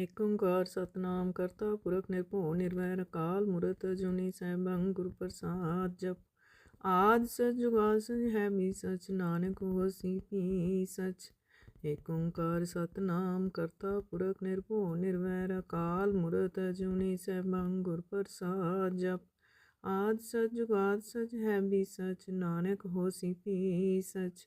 ਇਕ ਓੰਕਾਰ ਸਤਨਾਮ ਕਰਤਾ ਪੁਰਖ ਨਿਰਭਉ ਨਿਰਵੈਰ ਅਕਾਲ ਮੂਰਤ ਜੁਨੀ ਸੈਭੰ ਗੁਰ ਪ੍ਰਸਾਦ ਜਪ ਆਦ ਸਚ ਜੁਗਾਦ ਸਚ ਹੈ ਮੀ ਸਚ ਨਾਨਕ ਹੋਸੀ ਪੀ ਸਚ ਇਕ ਓੰਕਾਰ ਸਤਨਾਮ ਕਰਤਾ ਪੁਰਖ ਨਿਰਭਉ ਨਿਰਵੈਰ ਅਕਾਲ ਮੂਰਤ ਜੁਨੀ ਸੈਭੰ ਗੁਰ ਪ੍ਰਸਾਦ ਜਪ ਆਦ ਸਚ ਜੁਗਾਦ ਸਚ ਹੈ ਮੀ ਸਚ ਨਾਨਕ ਹੋਸੀ ਪੀ ਸਚ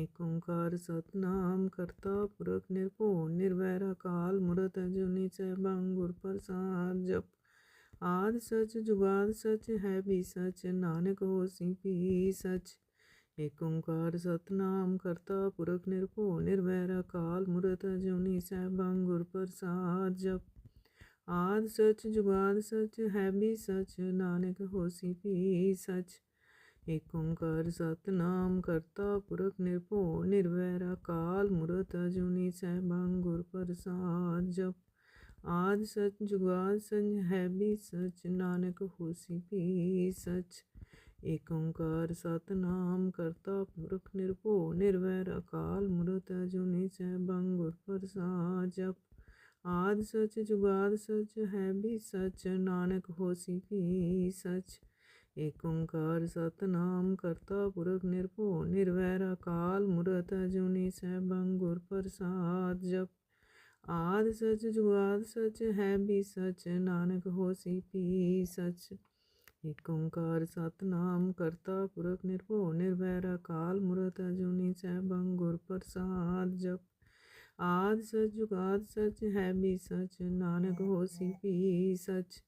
ایک اومکار ست نام کرتا پورک نرپو نرویرا کال مورت جنی سہ بان گر پر سان جپ آد سچ جگاد سچ ہے بھی سچ نانک ہو سی سچ ایک ست نام کرتا پورک نرپو نرویرا کال مورت جنی صحبانگ پر سان جپ آد سچ جگااد سچ ہے بھی سچ نانک ہوسی پی سچ ایکمکر ست نام کرتا پورخ نرپو نرویر اکال مورت اجنی سہ بنگ گرپر سا جپ آد سچ جب سچ نانک ہو سی سچ ایکمکر ست نام کرتا پورک نرپو نرویر اکال مورت اجنی سہ بن گر پر سا جپ آد سچ جد سچ ہے بھی سچ نانک ہوسی پی سچ ایک اومکار ست نام کرتا پورک نرپو نرویرا کال مورت اجنی سہبنگ گر پر ساد جپ آد سچ جچ ہے بھی سچ نانک ہو سی سچ ایکمکار ست نام کرتا پورک نرپو نرویرا کال مورت اجنی سہبم گر پر ساد جپ آد سچ جگاد سچ ہے بھی سچ نانک ہو سی سچ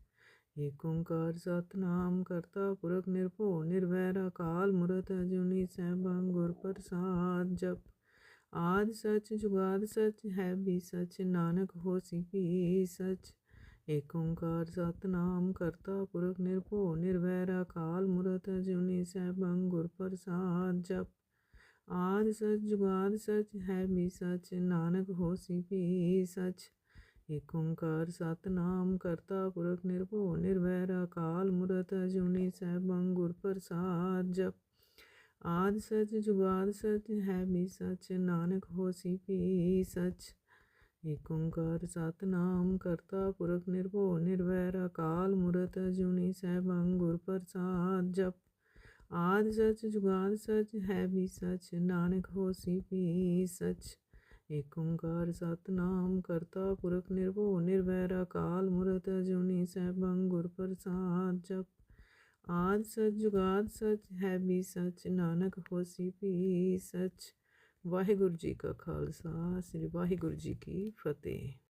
ایکوںکار ست نام کرتا پورک نرپو نرویرا کال مورت اجنی سہ بم گرپر ساند جپ آد سچ جچ ہے بھی سچ نانک ہو سی سچ ایک ست نام کرتا پورک نرپو نرویرا کال مورت جُنی سہبم گرپر ساد جپ آد سچ جگاد سچ ہے بھی سچ نانک ہو سی سچ ایکمکر ست نام کرتا پورک نربو نرویرا کال مورت اجنی سہبم گر پرساد جپ آد سچ جگااد سچ ہے بھی سچ نانک ہو سی پی سچ حکمکر ست نام کرتا پورک نربو نرویرا کال مورت اجنی سہبم گر پرساد جپ آد سچ جگاد سچ ہے بھی سچ نانک ہو سی پھی سچ ਏਕ ਓੰਕਾਰ ਸਤਨਾਮ ਕਰਤਾ ਪੁਰਖ ਨਿਰਭਉ ਨਿਰਵੈਰ ਅਕਾਲ ਮੂਰਤ ਅਜੂਨੀ ਸੈਭੰ ਗੁਰ ਪ੍ਰਸਾਦ ਜਪ ਆਦ ਸਚ ਜੁਗਾਦ ਸਚ ਹੈ ਵੀ ਸਚ ਨਾਨਕ ਹੋਸੀ ਵੀ ਸਚ ਵਾਹਿਗੁਰੂ ਜੀ ਕਾ ਖਾਲਸਾ ਸ੍ਰੀ ਵਾਹਿਗੁਰੂ ਜੀ ਕੀ ਫਤਿਹ